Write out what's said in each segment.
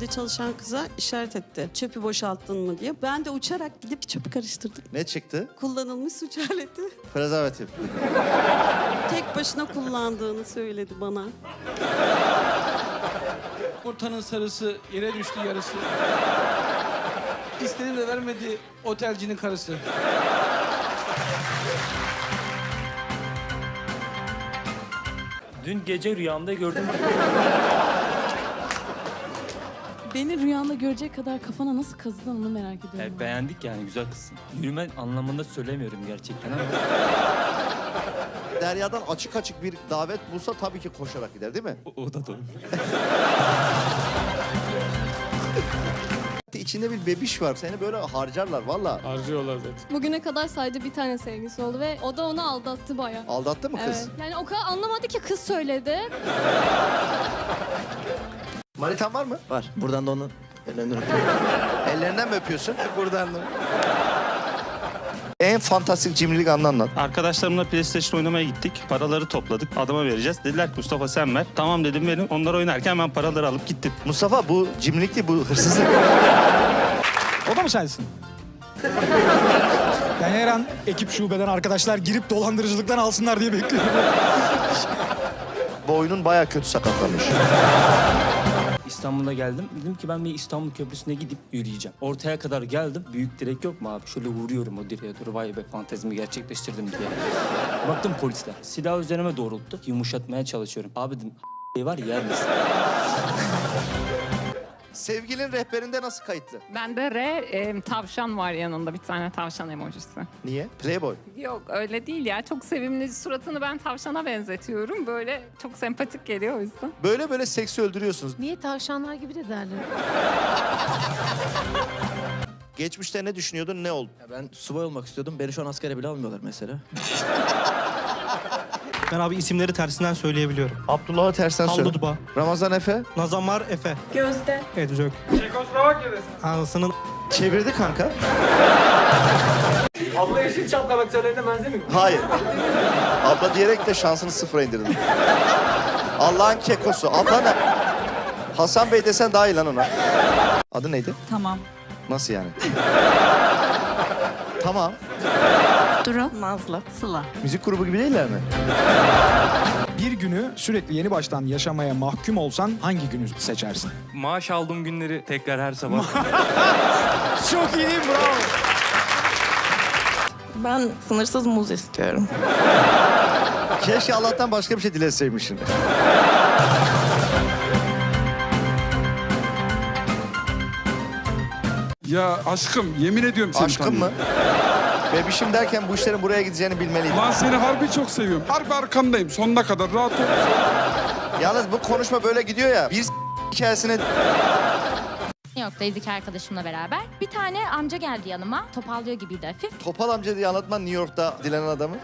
de çalışan kıza işaret etti. Çöpü boşalttın mı diye. Ben de uçarak gidip çöpü karıştırdım. Ne çıktı? Kullanılmış suç aleti. Prezervatif. Tek başına kullandığını söyledi bana. Yumurtanın sarısı yere düştü yarısı. İstedi de vermedi otelcinin karısı. Dün gece rüyamda gördüm. Beni rüyanda görecek kadar kafana nasıl kazıdın onu merak ediyorum. Yani beğendik yani güzel kızsın. Yürüme anlamında söylemiyorum gerçekten. Derya'dan açık açık bir davet bulsa tabii ki koşarak gider değil mi? O, o da doğru. İçinde bir bebiş var. Seni böyle harcarlar valla. Harcıyorlar zaten. Bugüne kadar sadece bir tane sevgisi oldu ve o da onu aldattı bayağı. Aldattı mı kız? Evet. Yani o kadar anlamadı ki kız söyledi. Manitan var mı? Var. Buradan da onun ellerinden öpüyorum. Ellerinden mi öpüyorsun? Buradan da. En fantastik cimrilik anını anlat. Arkadaşlarımla PlayStation oynamaya gittik. Paraları topladık. Adama vereceğiz. Dediler ki Mustafa sen ver. Tamam dedim verin. Onlar oynarken ben paraları alıp gittim. Mustafa bu cimrilik değil bu hırsızlık. O da mı sensin? Ben her an ekip şubeden arkadaşlar girip dolandırıcılıktan alsınlar diye bekliyorum. Boynun baya kötü sakatlamış. İstanbul'a geldim. Dedim ki ben bir İstanbul Köprüsü'ne gidip yürüyeceğim. Ortaya kadar geldim. Büyük direk yok mu abi? Şöyle vuruyorum o direğe doğru. Vay be fantezimi gerçekleştirdim diye. Baktım polisler. Silahı üzerime doğrulttu. Yumuşatmaya çalışıyorum. Abi dedim "A- var yer misin? Sevgilin rehberinde nasıl kayıtlı? Bende R e, tavşan var yanında bir tane tavşan emojisi. Niye? Playboy. Yok öyle değil ya çok sevimli suratını ben tavşana benzetiyorum. Böyle çok sempatik geliyor o yüzden. Böyle böyle seksi öldürüyorsunuz. Niye tavşanlar gibi de derler? Geçmişte ne düşünüyordun ne oldu? Ya ben subay olmak istiyordum. Beni şu an askere bile almıyorlar mesela. Ben abi isimleri tersinden söyleyebiliyorum. Abdullah'ı tersten söyle. Halluduba, Ramazan Efe. Nazamar Efe. Gözde. Edzök. Çekoslovakya'dasın. Anasının Çevirdi kanka. Abla yeşil çaplamak söyledi benzemiyor. Hayır. Abla diyerek de şansını sıfıra indirdin. Allah'ın kekosu. Abla ne? Hasan Bey desen daha iyi lan ona. Adı neydi? Tamam. Nasıl yani? Tamam. Duru, Nazlı, Sıla. Müzik grubu gibi değiller mi? Bir günü sürekli yeni baştan yaşamaya mahkum olsan hangi günü seçersin? Maaş aldığım günleri tekrar her sabah. Çok iyi bravo. Ben sınırsız muz istiyorum. Keşke Allah'tan başka bir şey dileseymişsin. Ya aşkım yemin ediyorum seni Aşkım mı? Bebişim derken bu işlerin buraya gideceğini bilmeliydim. Lan seni harbi çok seviyorum. Harbi arkandayım sonuna kadar rahat ol. Yalnız bu konuşma böyle gidiyor ya. Bir s- hikayesine New York'tayız iki arkadaşımla beraber. Bir tane amca geldi yanıma. Topallıyor gibiydi hafif. Topal amca diye anlatman New York'ta dilenen adamı.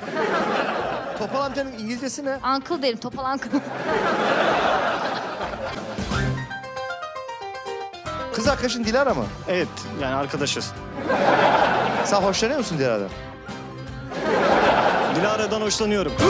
Topal amcanın İngilizcesi ne? Uncle derim, topal uncle. Kız arkadaşın Dilara mı? evet yani arkadaşız. Sen hoşlanıyor musun Dilara'dan? Dilara'dan hoşlanıyorum.